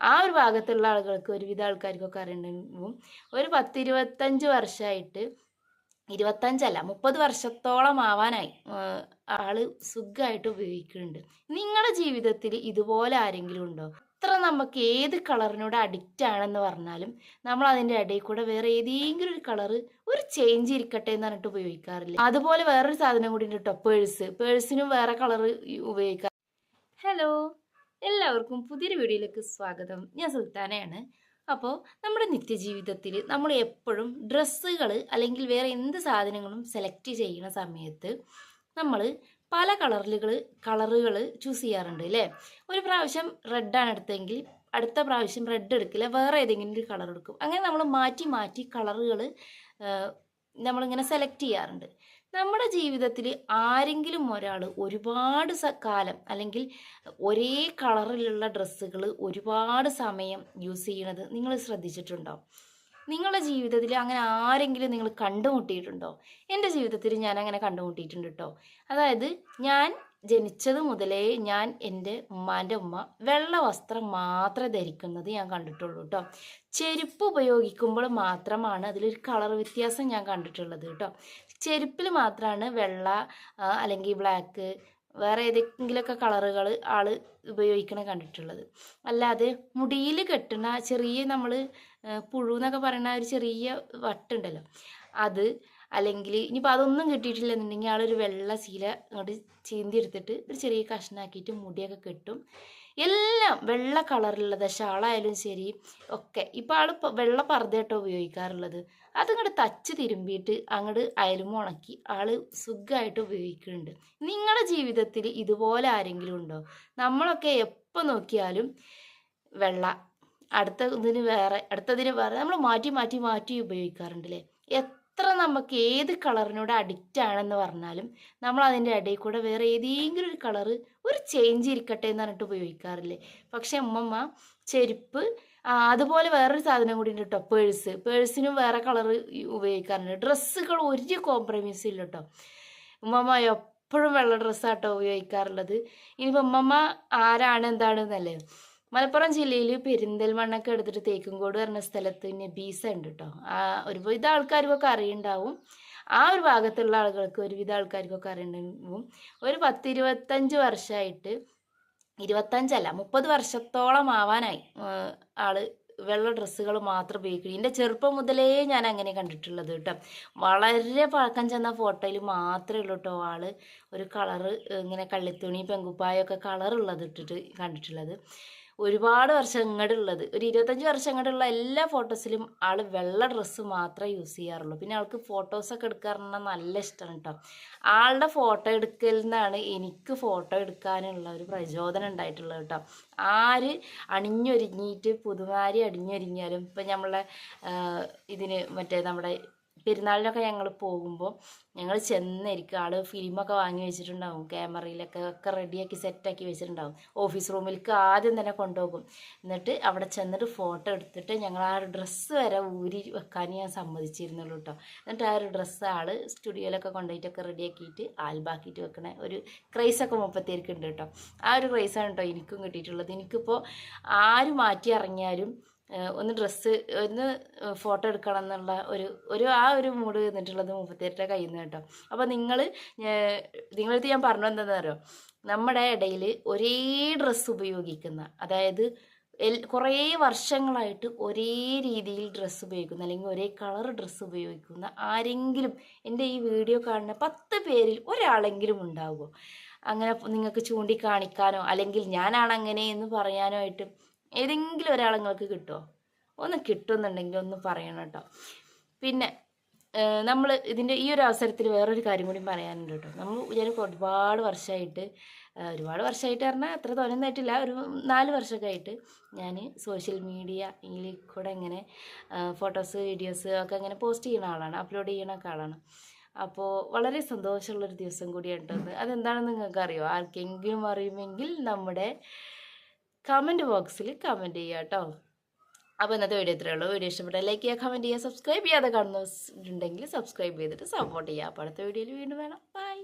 ആ ഒരു ഭാഗത്തുള്ള ആളുകൾക്ക് ഒരുവിധ ആൾക്കാർക്കൊക്കെ അറിയണ്ടെങ്കിലും ഒരു പത്തിരുപത്തഞ്ച് വർഷമായിട്ട് ഇരുപത്തഞ്ചല്ല മുപ്പത് വർഷത്തോളം ആവാനായി ആൾ സുഖമായിട്ട് ഉപയോഗിക്കുന്നുണ്ട്. നിങ്ങളുടെ ജീവിതത്തിൽ ഇതുപോലെ ആരെങ്കിലും ഉണ്ടോ? എത്ര നമുക്ക് ഏത് കളറിനോട് അഡിക്റ്റ് ആണെന്ന് പറഞ്ഞാലും നമ്മൾ അതിന്റെ ഇടയിൽ കൂടെ വേറെ ഏതെങ്കിലും ഒരു കളറ് ഒരു ചേഞ്ച് ഇരിക്കട്ടെ എന്ന് പറഞ്ഞിട്ട് ഉപയോഗിക്കാറില്ല. അതുപോലെ വേറൊരു സാധനം കൂടി ഉണ്ട് കേട്ടോ പേഴ്സ്. പേഴ്സിനും വേറെ കളറ് ഉപയോഗിക്കാം ഹലോ എല്ലാവർക്കും പുതിയൊരു വീഡിയോയിലേക്ക് സ്വാഗതം. ഞാൻ സുൽത്താനയാണ്. അപ്പോൾ നമ്മുടെ നിത്യജീവിതത്തിൽ നമ്മൾ എപ്പോഴും ഡ്രസ്സുകൾ അല്ലെങ്കിൽ വേറെ എന്ത് സാധനങ്ങളും സെലക്ട് ചെയ്യുന്ന സമയത്ത് നമ്മൾ പല കളറുകൾ കളറുകൾ ചൂസ് ചെയ്യാറുണ്ട് അല്ലേ ഒരു പ്രാവശ്യം റെഡാണ് എടുത്തെങ്കിൽ അടുത്ത പ്രാവശ്യം റെഡ് എടുക്കില്ല വേറെ ഏതെങ്കിലും ഒരു കളർ എടുക്കും. അങ്ങനെ നമ്മൾ മാറ്റി മാറ്റി കളറുകൾ നമ്മളിങ്ങനെ സെലക്ട് ചെയ്യാറുണ്ട്. നമ്മുടെ ജീവിതത്തിൽ ആരെങ്കിലും ഒരാൾ ഒരുപാട് കാലം അല്ലെങ്കിൽ ഒരേ കളറിലുള്ള ഡ്രസ്സുകൾ ഒരുപാട് സമയം യൂസ് ചെയ്യണത് നിങ്ങൾ ശ്രദ്ധിച്ചിട്ടുണ്ടോ? നിങ്ങളുടെ ജീവിതത്തിൽ അങ്ങനെ ആരെങ്കിലും നിങ്ങൾ കണ്ടുമുട്ടിയിട്ടുണ്ടോ? എന്റെ ജീവിതത്തിൽ ഞാൻ അങ്ങനെ കണ്ടുമുട്ടിയിട്ടുണ്ട് കേട്ടോ അതായത് ഞാൻ ജനിച്ചത് മുതലേ ഞാൻ എന്റെ ഉമ്മാന്റെ ഉമ്മ വെള്ള വസ്ത്രം മാത്രമേ ധരിക്കുന്നത് ഞാൻ കണ്ടിട്ടുള്ളൂ കേട്ടോ ചെരുപ്പ് ഉപയോഗിക്കുമ്പോൾ മാത്രമാണ് അതിലൊരു കളർ വ്യത്യാസം ഞാൻ കണ്ടിട്ടുള്ളത് കേട്ടോ ചെരുപ്പിൽ മാത്രമാണ് വെള്ള അല്ലെങ്കിൽ ബ്ലാക്ക് വേറെ ഏതെങ്കിലുമൊക്കെ കളറുകൾ ആൾ ഉപയോഗിക്കണ കണ്ടിട്ടുള്ളത്. അല്ലാതെ മുടിയിൽ കെട്ടുന്ന ചെറിയ നമ്മൾ പുഴു എന്നൊക്കെ പറയുന്ന ഒരു ചെറിയ വട്ടുണ്ടല്ലോ. അത് അല്ലെങ്കിൽ ഇനിയിപ്പോൾ അതൊന്നും കിട്ടിയിട്ടില്ല എന്നുണ്ടെങ്കിൽ ആളൊരു വെള്ള ശീല അങ്ങോട്ട് ചീന്തി എടുത്തിട്ട് ഒരു ചെറിയ കഷ്ണാക്കിയിട്ട് മുടിയൊക്കെ കെട്ടും. എല്ലാം വെള്ള കളറിലുള്ളത് ഷാളായാലും ശരി ഒക്കെ. ഇപ്പോൾ ആൾ വെള്ള പർദ്ദ കേട്ടോ ഉപയോഗിക്കാറുള്ളത്. അതങ്ങോട്ട് തച്ച് തിരുമ്പിയിട്ട് അങ്ങോട്ട് അയലും ഉണക്കി ആൾ സുഖമായിട്ട് ഉപയോഗിക്കുന്നുണ്ട്. നിങ്ങളുടെ ജീവിതത്തിൽ ഇതുപോലെ ആരെങ്കിലും ഉണ്ടോ? നമ്മളൊക്കെ എപ്പോൾ നോക്കിയാലും വെള്ള. അടുത്ത ഇതിന് വേറെ അടുത്തതിന് വേറെ. നമ്മൾ മാറ്റി മാറ്റി മാറ്റി ഉപയോഗിക്കാറുണ്ടല്ലേ? എത്ര നമുക്ക് ഏത് കളറിനോട് അഡിക്റ്റ് ആണെന്ന് പറഞ്ഞാലും നമ്മൾ അതിന്റെ ഇടയിൽ കൂടെ വേറെ ഏതെങ്കിലും ഒരു കളറ് ഒരു ചേഞ്ച് ഇരിക്കട്ടെ എന്ന് പറഞ്ഞിട്ട് ഉപയോഗിക്കാറില്ലേ. പക്ഷെ അമ്മമ്മ ചെരുപ്പ് അതുപോലെ വേറൊരു സാധനം കൂടി ഉണ്ട് കേട്ടോ പേഴ്സ് പേഴ്സിനും വേറെ കളറ് ഉപയോഗിക്കാറുണ്ട്. ഡ്രസ്സുകൾ ഒരു കോംപ്രമൈസ് ഇല്ല കേട്ടോ ഉമ്മമ്മ എപ്പോഴും വെള്ള ഡ്രസ്സാട്ടോ ഉപയോഗിക്കാറുള്ളത്. ഇനിയിപ്പോൾ ഉമ്മമ്മ ആരാണ് എന്താണെന്നല്ലേ? മലപ്പുറം ജില്ലയിൽ പെരിന്തൽമണ്ണൊക്കെ എടുത്തിട്ട് തേക്കുംകോട് പറഞ്ഞ സ്ഥലത്ത് നബീസ ഉണ്ട് കേട്ടോ ആ ഒരുവിധ ആൾക്കാർക്കൊക്കെ അറിയുണ്ടാവും. ആ ഒരു ഭാഗത്തുള്ള ആളുകൾക്ക് ഒരുവിധ ആൾക്കാർക്കൊക്കെ അറിയുണ്ടാവും. ഒരു പത്തിരുപത്തഞ്ച് വർഷമായിട്ട് ഇരുപത്തഞ്ചല്ല മുപ്പത് വർഷത്തോളം ആവാനായി. ആൾ വെള്ള ഡ്രസ്സുകൾ മാത്രം ഉപയോഗിക്കും എന്റെ ചെറുപ്പം മുതലേ ഞാൻ അങ്ങനെ കണ്ടിട്ടുള്ളത് കേട്ടോ വളരെ പഴക്കം ചെന്ന ഫോട്ടോയിൽ മാത്രമേ ഉള്ളൂ കേട്ടോ ആൾ ഒരു കളറ് ഇങ്ങനെ കള്ളിത്തുണി പെങ്കുപ്പായൊക്കെ കളറുള്ളത് ഇട്ടിട്ട് കണ്ടിട്ടുള്ളത്. ഒരുപാട് വർഷം ഇങ്ങോട്ടുള്ളത് ഒരു ഇരുപത്തഞ്ച് വർഷം ഇങ്ങോട്ടുള്ള എല്ലാ ഫോട്ടോസിലും ആൾ വെള്ള ഡ്രസ്സ് മാത്രമേ യൂസ് ചെയ്യാറുള്ളൂ. പിന്നെ ആൾക്ക് ഫോട്ടോസൊക്കെ എടുക്കാറുണ്ട്. നല്ല ഇഷ്ടമാണ് കേട്ടോ ആളുടെ ഫോട്ടോ എടുക്കലിൽ നിന്നാണ് എനിക്ക് ഫോട്ടോ എടുക്കാനുള്ള ഒരു പ്രചോദനം ഉണ്ടായിട്ടുള്ളത് കേട്ടോ ആര് അണിഞ്ഞൊരുങ്ങിയിട്ട് പുതുമാരി അടിഞ്ഞൊരുങ്ങിയാലും ഇപ്പം നമ്മളെ ഇതിന് മറ്റേ നമ്മുടെ പെരുന്നാളിനൊക്കെ ഞങ്ങൾ പോകുമ്പോൾ ഞങ്ങൾ ചെന്നിരിക്കും. ആൾ ഫിലിമൊക്കെ വാങ്ങി വെച്ചിട്ടുണ്ടാവും. ക്യാമറയിലൊക്കെ ഒക്കെ റെഡിയാക്കി സെറ്റാക്കി വെച്ചിട്ടുണ്ടാവും. ഓഫീസ് റൂമിലേക്ക് ആദ്യം തന്നെ കൊണ്ടുപോകും. എന്നിട്ട് അവിടെ ചെന്നിട്ട് ഫോട്ടോ എടുത്തിട്ട് ഞങ്ങൾ ആ ഒരു ഡ്രസ്സ് വരെ ഊരി വെക്കാൻ ഞാൻ സമ്മതിച്ചിരുന്നുള്ളൂ കേട്ടോ എന്നിട്ട് ആ ഒരു ഡ്രസ്സ് ആൾ സ്റ്റുഡിയോയിലൊക്കെ കൊണ്ടുപോയിട്ടൊക്കെ റെഡിയാക്കിയിട്ട് ആൽബാക്കിയിട്ട് വെക്കണ ഒരു ക്രൈസൊക്കെ മുപ്പത്തേർക്ക് കേട്ടോ ആ ഒരു ക്രൈസാണ് കേട്ടോ എനിക്കും കിട്ടിയിട്ടുള്ളത്. എനിക്കിപ്പോൾ ആര് മാറ്റി ഇറങ്ങിയാലും ഒന്ന് ഡ്രസ്സ് ഒന്ന് ഫോട്ടോ എടുക്കണം എന്നുള്ള ഒരു ഒരു ആ ഒരു മൂഡ് നിന്നിട്ടുള്ളത് മുപ്പത്തിയെട്ടിന്റെ കയ്യിൽ നിന്ന് കേട്ടോ അപ്പോൾ നിങ്ങൾ നിങ്ങളടുത്ത് ഞാൻ പറഞ്ഞു എന്താണെന്ന് അറിയോ? നമ്മുടെ ഇടയിൽ ഒരേ ഡ്രസ്സ് ഉപയോഗിക്കുന്ന അതായത് എൽ കുറേ വർഷങ്ങളായിട്ട് ഒരേ രീതിയിൽ ഡ്രസ്സ് ഉപയോഗിക്കുന്ന അല്ലെങ്കിൽ ഒരേ കളർ ഡ്രസ്സ് ഉപയോഗിക്കുന്ന ആരെങ്കിലും എന്റെ ഈ വീഡിയോ കാണുന്ന പത്ത് പേരിൽ ഒരാളെങ്കിലും ഉണ്ടാവുമോ? അങ്ങനെ നിങ്ങൾക്ക് ചൂണ്ടിക്കാണിക്കാനോ അല്ലെങ്കിൽ ഞാനാണ് അങ്ങനെ എന്ന് പറയാനോ ആയിട്ട് ഏതെങ്കിലും ഒരാൾ നിങ്ങൾക്ക് കിട്ടുമോ ഒന്ന് കിട്ടുന്നുണ്ടെങ്കിൽ ഒന്ന് പറയണം കേട്ടോ. പിന്നെ നമ്മൾ ഇതിന്റെ ഈ ഒരു അവസരത്തിൽ വേറൊരു കാര്യം കൂടി പറയാനുണ്ട് കേട്ടോ. നമ്മൾ ഞാൻ ഒരുപാട് വർഷമായിട്ട് ഒരുപാട് വർഷമായിട്ട് പറഞ്ഞാൽ അത്ര തോന്നുന്നതായിട്ടില്ല ഒരു നാല് വർഷമൊക്കെ ആയിട്ട് ഞാൻ സോഷ്യൽ മീഡിയയിൽ കൂടെ ഇങ്ങനെ ഫോട്ടോസ് വീഡിയോസ് ഒക്കെ ഇങ്ങനെ പോസ്റ്റ് ചെയ്യുന്ന ആളാണ് അപ്ലോഡ് ചെയ്യുന്ന ഒക്കെ ആളാണ്. അപ്പോൾ വളരെ സന്തോഷമുള്ളൊരു ദിവസം കൂടിയാണ് കേട്ടോ ഇത്. അതെന്താണെന്ന് നിങ്ങൾക്ക് അറിയോ ആർക്കെങ്കിലും അറിയുമെങ്കിൽ നമ്മുടെ കമന്റ് ബോക്സിൽ കമന്റ് ചെയ്യുക കേട്ടോ അപ്പോൾ ഇന്നത്തെ വീഡിയോ ഇത്രയേ ഉള്ളൂ. വീഡിയോ ഇഷ്ടപ്പെട്ട ലൈക്ക് ചെയ്യുക കമന്റ് ചെയ്യുക സബ്സ്ക്രൈബ് ചെയ്യാതെ കാണുന്നുണ്ടെങ്കിൽ സബ്സ്ക്രൈബ് ചെയ്തിട്ട് സപ്പോർട്ട് ചെയ്യുക. അപ്പോൾ അടുത്ത വീഡിയോയിൽ വീണ്ടും വേണം ബൈ